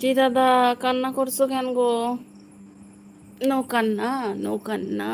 জি দাদা কান্না করছ কেন গো? নো কান্না।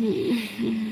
嗯。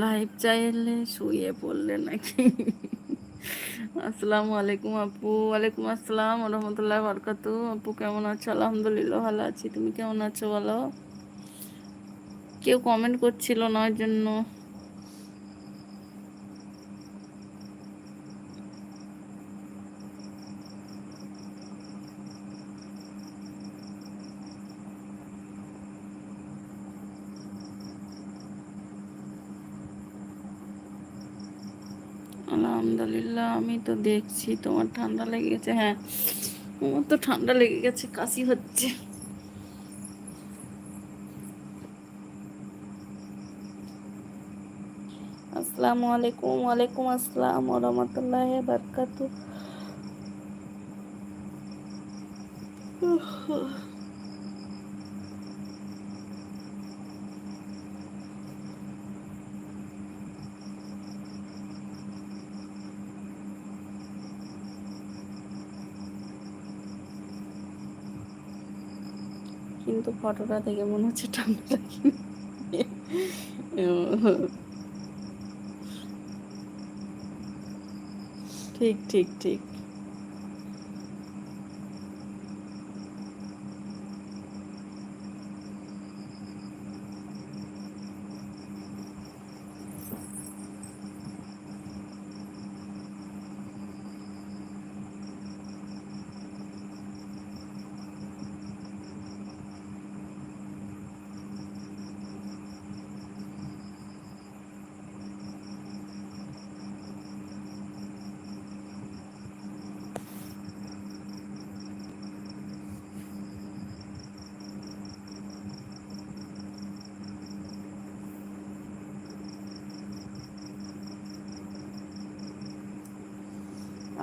লাইভ চাইলে শুয়ে পড়লে নাকি? আসসালামু আলাইকুম আপু। ওয়ালাইকুম আসসালাম রহমতুল্লাহ বরকাত আপু কেমন আছো? আলহামদুলিল্লাহ ভালো আছি। তুমি কেমন আছো বলো? কেউ কমেন্ট করছিল না জন্য। আমি তো দেখছি তোমার ঠান্ডা লেগে গেছে হ্যাঁ। আমার তো ঠান্ডা লেগে গেছে, কাশি হচ্ছে। আসসালামু আলাইকুম, ওয়ালাইকুম আসসালাম রহমতুল্লাহ বারকাতু কিন্তু ফটোটা দেখে মনে হচ্ছে ঠান্ডাটা কি ঠিক ঠিক ঠিক।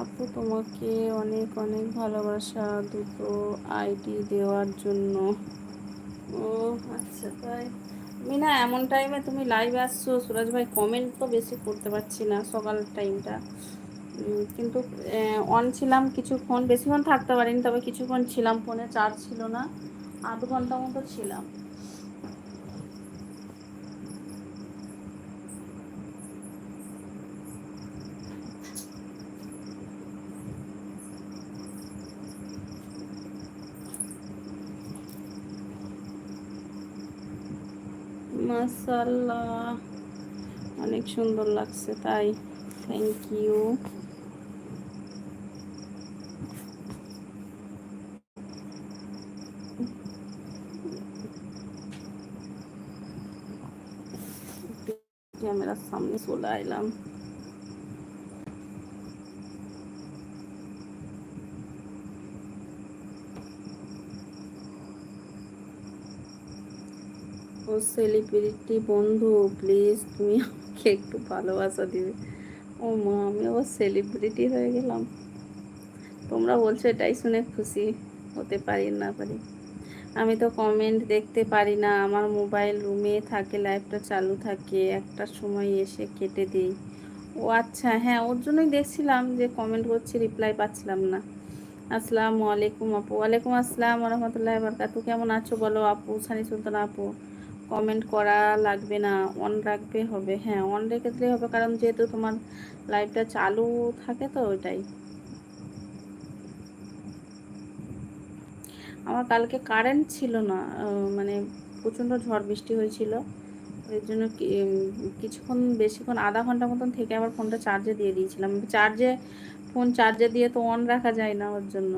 আপু, তোমাকে অনেক অনেক ভালোবাসা দুটো আইডি দেওয়ার জন্য। ও আচ্ছা তাই। আমি না এমন টাইমে তুমি লাইভ আসছো। সুরাজ ভাই কমেন্ট তো বেশি করতে পারছি না সকাল টাইমটা কিন্তু অন ছিলাম কিছুক্ষণ বেশিক্ষণ থাকতে পারিনি, তবে কিছুক্ষণ ছিলাম ফোনে চার্জ ছিল না। আধ ঘণ্টা মতো ছিলাম। মাসাল্লাহ অনেক সুন্দর লাগছে তাই। থ্যাংক ইউ ক্যামেরার সামনে চলে আইলাম ও সেলিব্রিটি বন্ধু প্লিজ তুমি আমাকে একটু ভালোবাসা দিবে। ও মা, আমি আবার সেলিব্রিটি হয়ে গেলাম। তোমরা বলছো এটাই শুনে খুশি হতে পারি না পারি। আমি তো কমেন্ট দেখতে পারি না। আমার মোবাইল রুমে থাকে লাইভটা চালু থাকে। একটা সময় এসে কেটে দিই। ও আচ্ছা হ্যাঁ ওর জন্যই দেখছিলাম যে কমেন্ট করছি রিপ্লাই পাচ্ছিলাম না। আসসালামু আলাইকুম আপু। ওয়ালাইকুম আসসালাম রহমতুল্লাহ বরকাতু কেমন আছো বলো আপু? সানি সুলতান আপু। কমেন্ট করা লাগবে না অন রাখবে হবে। হ্যাঁ অন রেখে দিলেই হবে, কারণ যেহেতু তোমার লাইভটা চালু থাকে তো ওইটাই। আমার কালকে কারেন্ট ছিল না মানে প্রচণ্ড ঝড় বৃষ্টি হয়েছিল। এর জন্য কিছুক্ষণ, বেশিক্ষণ, আধা ঘণ্টা মতন থেকে আবার ফোনটা চার্জে দিয়ে দিয়েছিলাম। চার্জে ফোন চার্জে দিয়ে তো অন রাখা যায় না ওর জন্য।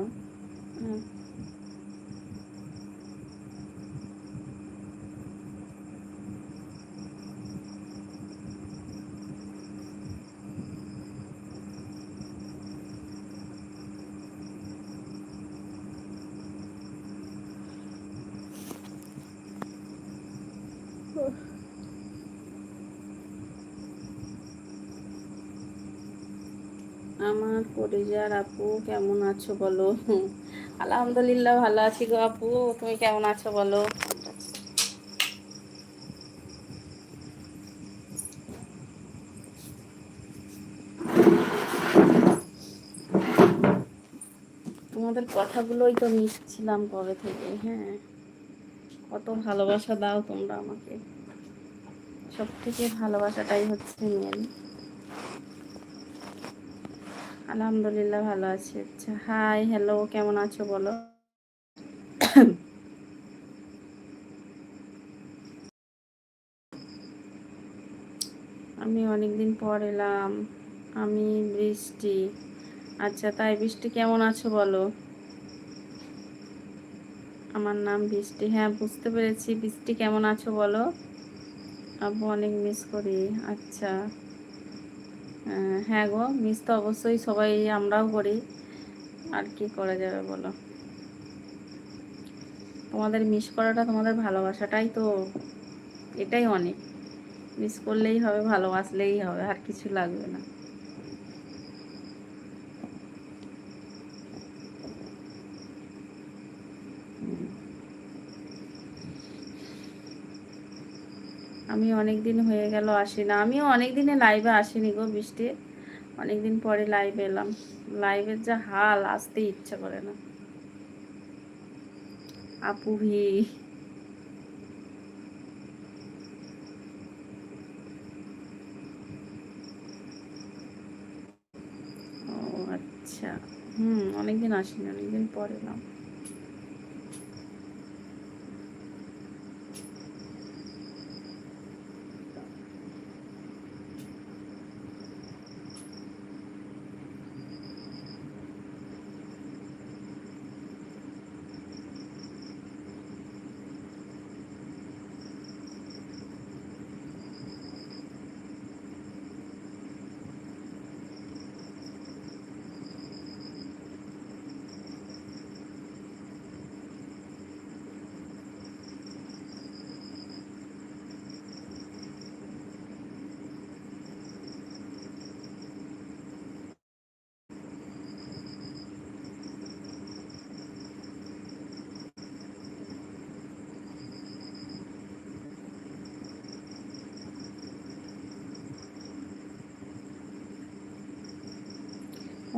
আমার পরিজার আপু, কেমন আছো বলো? আলহামদুলিল্লাহ ভালো আছি গো আপু, তুমি কেমন আছো বলো? তোমাদের কথাগুলোই তো মিশছিলাম কবে থেকে হ্যাঁ? কত ভালোবাসা দাও তোমরা আমাকে। সব থেকে ভালোবাসাটাই হচ্ছে মেন আলহামদুলিল্লাহ ভালো আছি। আচ্ছা হাই হ্যালো কেমন আছো বলো? আমি অনেকদিন পর এলাম, আমি বৃষ্টি। আচ্ছা তাই বৃষ্টি কেমন আছো বলো? আমার নাম বৃষ্টি। হ্যাঁ বুঝতে পেরেছি। বৃষ্টি কেমন আছো বলো? আবু অনেক মিস করি। আচ্ছা। হ্যাঁ গো, মিস তো অবশ্যই সবাই আমরাও করি। আর কি করা যাবে বলো? তোমাদের মিস করাটা তোমাদের ভালোবাসাটাই তো, এটাই অনেক। মিস করলেই হবে, ভালোবাসলেই হবে, আর কিছু লাগবে না। আমি অনেক দিন হয়ে গেল আসি না আমিও অনেক দিনে লাইভে আসিনি গো বৃষ্টি। অনেক দিন পরে লাইভে এলাম। লাইভের যা হাল আসতে ইচ্ছা করে না। আপু ভি। ও আচ্ছা। হুম, অনেকদিন আসিনি, অনেকদিন পরে এলাম।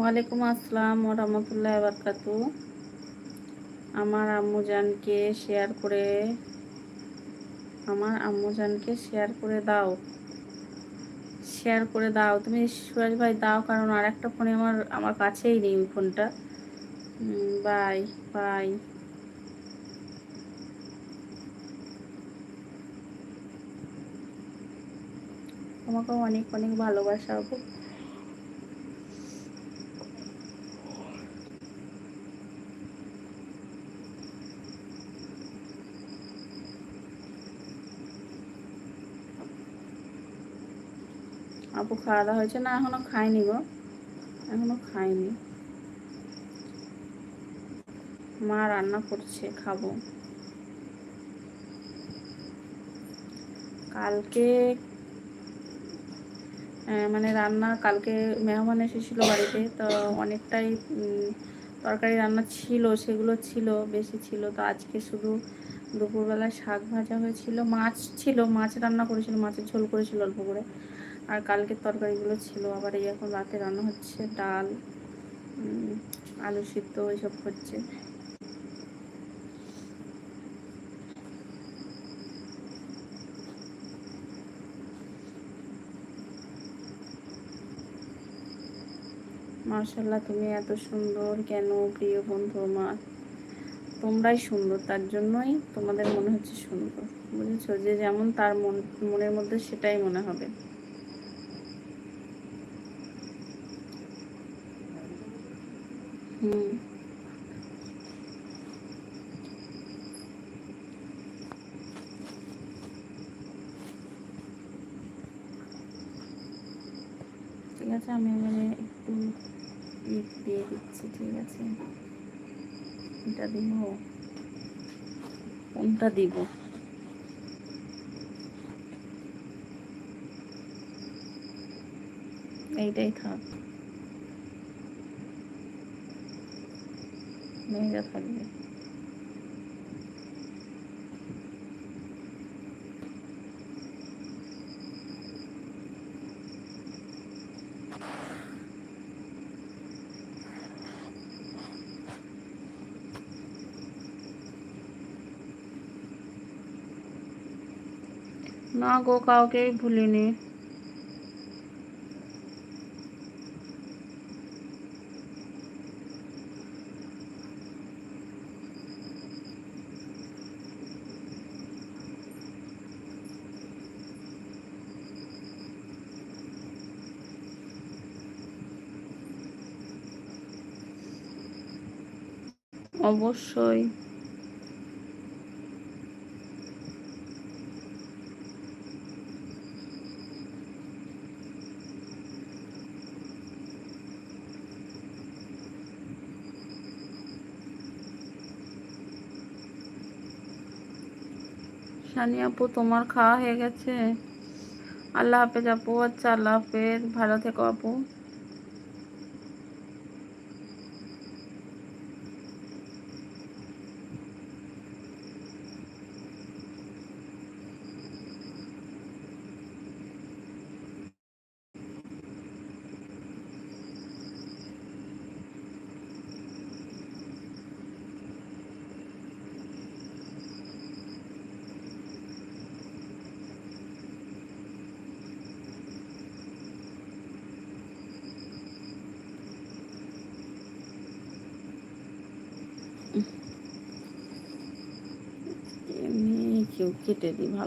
ওয়ালাইকুম আসসালাম রহমতুল্লাহ বারকাতু। আমার আম্মুজানকে শেয়ার করে, আমার আম্মুজানকে শেয়ার করে দাও। শেয়ার করে দাও। তুমি সুরাজ ভাই, দাও, কারণ আর একটা ফোনে আমার আমার কাছেই নেই ওই ফোনটা বাই বাই তোমাকেও অনেক অনেক ভালোবাসা আপু খাওয়া দাওয়া হয়েছে। না, এখনও খাইনি গো। এখনও খাইনি মা রান্না করছে, খাব। কালকে মানে রান্না কালকে মেহমান এসেছিল বাড়িতে, তো অনেকটাই তরকারি রান্না ছিল, সেগুলো ছিল, বেশি ছিল। তো আজকে শুধু দুপুরবেলা শাক ভাজা হয়েছিল। মাছ ছিল, মাছ রান্না করেছিল, মাছের ঝোল করেছিল অল্প করে। আর কালকের তরকারিগুলো ছিল, আবার এই এখন রাতে রান্না হচ্ছে ডাল আলু সিদ্ধ এইসব হচ্ছে। মার্শাল্লাহ তুমি এত সুন্দর, কেন প্রিয় বন্ধু আমার? তোমরাই সুন্দর, তার জন্যই তোমাদের মনে হচ্ছে সুন্দর, বুঝেছ? যে যেমন তার মন, মনের মধ্যে সেটাই মনে হবে। ঠিক আছে, আমি এখানে একটু ইট দিয়ে দিচ্ছি, ঠিক আছে? এটা দিব। কোনটা দিব? এইটাই থাক। नहीं फल है ना को काव के भूले অবশ্যই। সানি আপু, তোমার খাওয়া হয়ে গেছে? আল্লাহ হাফেজ আপু আচ্ছা আল্লাহ হাফেজ। ভালো থেকো আপু। কেটে দিই ভালো